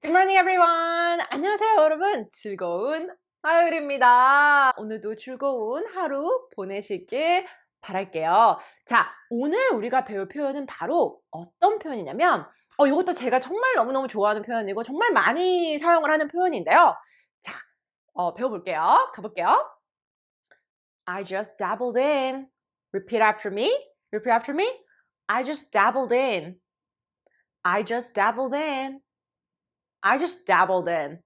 Good morning, everyone. 안녕하세요, 여러분. 즐거운 화요일입니다. 오늘도 즐거운 하루 보내시길 바랄게요. 자, 오늘 우리가 배울 표현은 바로 어떤 표현이냐면, 어, 이것도 제가 정말 너무너무 좋아하는 표현이고, 정말 많이 사용을 하는 표현인데요. 자, 어, 배워볼게요. 가볼게요. I just dabbled in. Repeat after me. Repeat after me. I just dabbled in. I just dabbled in. I just dabbled in.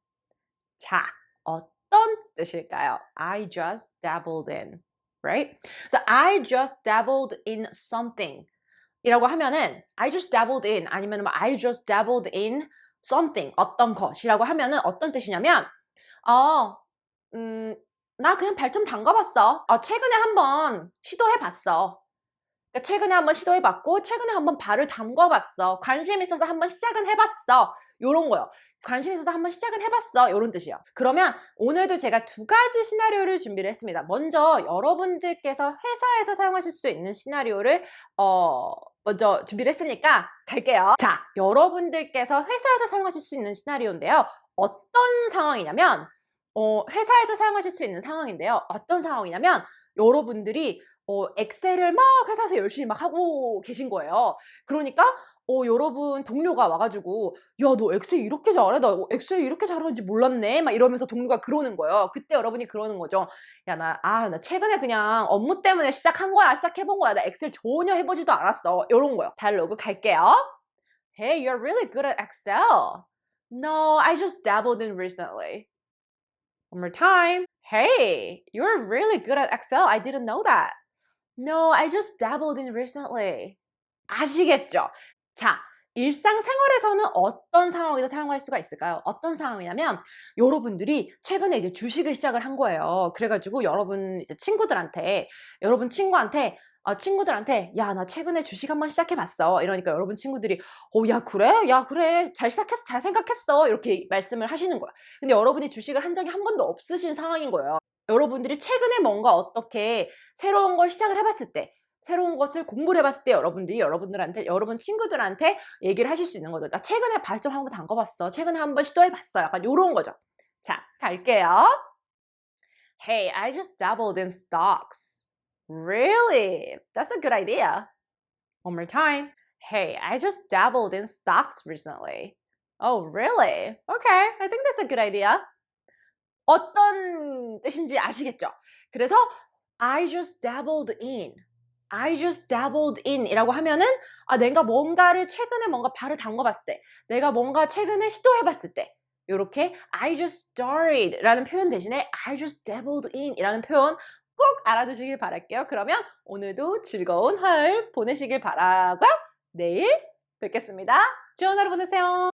자, 어떤 뜻일까요? I just dabbled in. Right? So I just dabbled in something. 이라고 하면은 I just dabbled in 아니면 뭐 I just dabbled in something 어떤 것이라고 하면은 어떤 뜻이냐면 어, 음, 나 그냥 발 좀 담가봤어. 어, 최근에 한번 시도해봤어. 그러니까 최근에 한번 시도해봤고 최근에 한번 발을 담궈봤어. 관심 있어서 한번 시작은 해봤어. 요런 거요. 관심 있어서 한번 시작은 해봤어. 요런 뜻이요. 그러면 오늘도 제가 두 가지 시나리오를 준비를 했습니다. 먼저 여러분들께서 회사에서 사용하실 수 있는 시나리오를 어, 먼저 준비를 했으니까 갈게요. 자, 여러분들께서 회사에서 사용하실 수 있는 시나리오인데요. 어떤 상황이냐면 어, 회사에서 사용하실 수 있는 상황인데요. 어떤 상황이냐면 여러분들이 어, 엑셀을 막 회사에서 열심히 막 하고 계신 거예요. 그러니까 어, 여러분 동료가 와가지고 야 너 엑셀 이렇게 잘해? 나 엑셀 이렇게 잘하는지 몰랐네? 막 이러면서 동료가 그러는 거예요. 그때 여러분이 그러는 거죠. 야 나 아 나 최근에 그냥 업무 때문에 시작한 거야. 시작해본 거야. 나 엑셀 전혀 해보지도 않았어. 이런 거요. 다이로그 갈게요. Hey, you're really good at Excel. No, I just dabbled in recently. One more time. Hey, you're really good at Excel. I didn't know that. No, I just dabbled in recently. 아시겠죠? 자, 일상생활에서는 어떤 상황에서 사용할 수가 있을까요? 어떤 상황이냐면 여러분들이 최근에 이제 주식을 시작을 한 거예요. 그래가지고 여러분 이제 친구들한테 여러분 친구한테 어, 친구들한테 야 나 최근에 주식 한번 시작해봤어 이러니까 여러분 친구들이 어야 그래 야 그래 잘 시작했어 잘 생각했어 이렇게 말씀을 하시는 거야. 근데 여러분이 주식을 한 적이 한 번도 없으신 상황인 거예요. 여러분들이 최근에 뭔가 어떻게 새로운 걸 시작을 해봤을 때 새로운 것을 공부를 해봤을 때 여러분들이 여러분들한테 여러분 친구들한테 얘기를 하실 수 있는 거죠. 나 최근에 발좀 한번 담궈봤어. 최근에 한번 시도해봤어. 약간 이런 거죠. 자, 갈게요. Hey, I just dabbled in stocks. Really? That's a good idea. One more time. Hey, I just dabbled in stocks recently. Oh, really? Okay, I think that's a good idea. 어떤 뜻인지 아시겠죠? 그래서 I just dabbled in. I just dabbled in 이라고 하면은 아, 내가 뭔가를 최근에 뭔가 발을 담궈봤을 때 내가 뭔가 최근에 시도해봤을 때 이렇게 I just started 라는 표현 대신에 I just dabbled in 이라는 표현 꼭 알아두시길 바랄게요. 그러면 오늘도 즐거운 화요일 보내시길 바라고요. 내일 뵙겠습니다. 좋은 하루 보내세요.